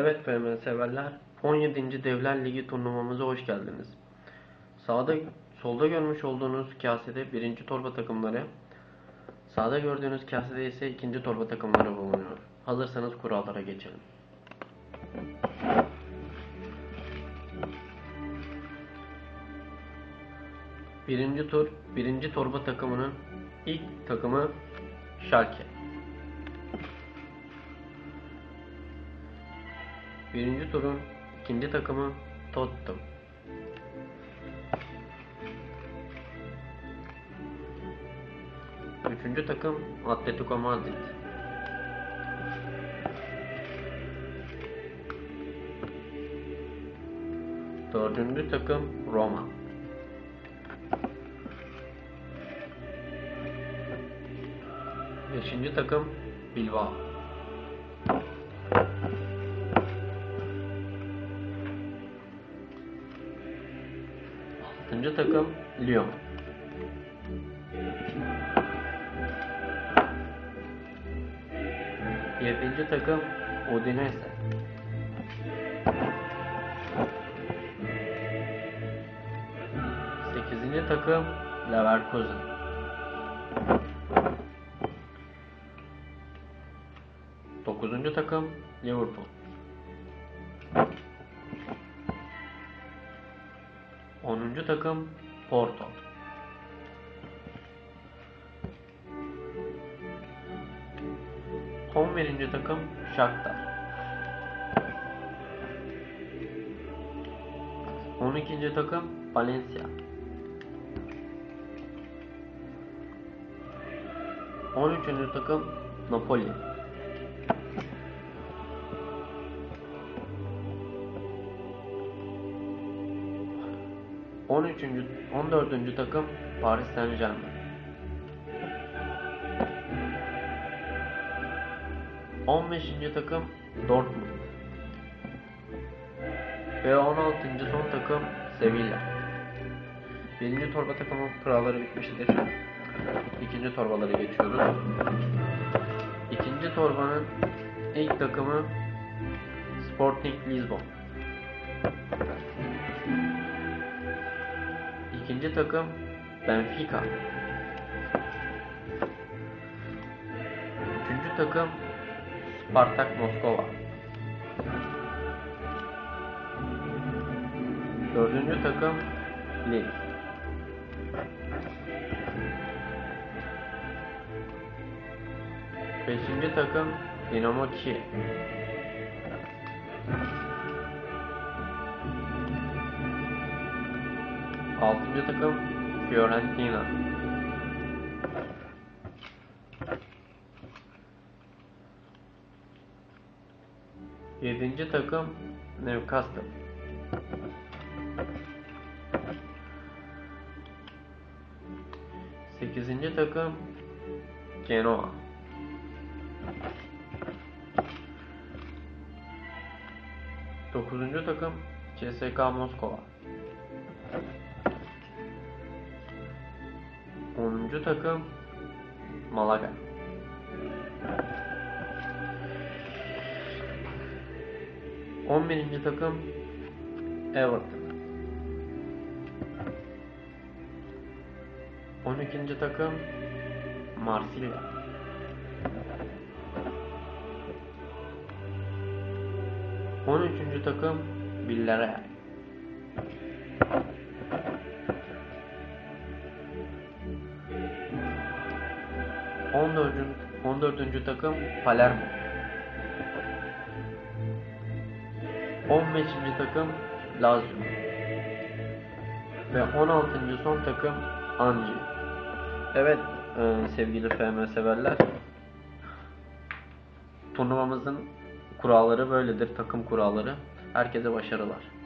Evet FM severler, 17. Devler Ligi turnuvamıza hoş geldiniz. Sağda, solda görmüş olduğunuz kasede birinci torba takımları, sağda gördüğünüz kasede ise ikinci torba takımları bulunuyor. Hazırsanız kurallara geçelim. Birinci tur, birinci torba takımının ilk takımı Schalke. Birinci turun ikinci takımı Tottenham. Üçüncü takım Atletico Madrid. Dördüncü takım Roma. Beşinci takım Bilbao. Altıncı takım Lyon. Yedinci takım Udinese. Sekizinci takım Leverkusen. Dokuzuncu takım Liverpool. Onuncu takım Porto. On birinci takım Shakhtar. On ikinci takım Valencia. On üçüncü takım Napoli. 13. 14. takım Paris Saint Germain. 15. takım Dortmund. Ve 16. son takım Sevilla. Birinci torba takımın kuralları bitmiştir. İkinci torbaları geçiyoruz. İkinci torbanın ilk takımı Sporting Lisbon. İkinci takım Benfica. Üçüncü takım Spartak Moskova. Dördüncü takım Lille. Beşinci takım Dinamo Kiev. Altıncı takım Fiorentina. Yedinci takım Newcastle. Sekizinci takım Genoa. Dokuzuncu takım CSKA Moskova. 10. takım Malaga. On birinci takım Everton. On ikinci takım Marsilya. On üçüncü takım Villarreal. 14. 14. takım Palermo. 15. takım Lazio. Ve 16. son takım Anji. Evet e, sevgili FM severler. Turnuvamızın kuralları böyledir. Takım kuralları. Herkese başarılar.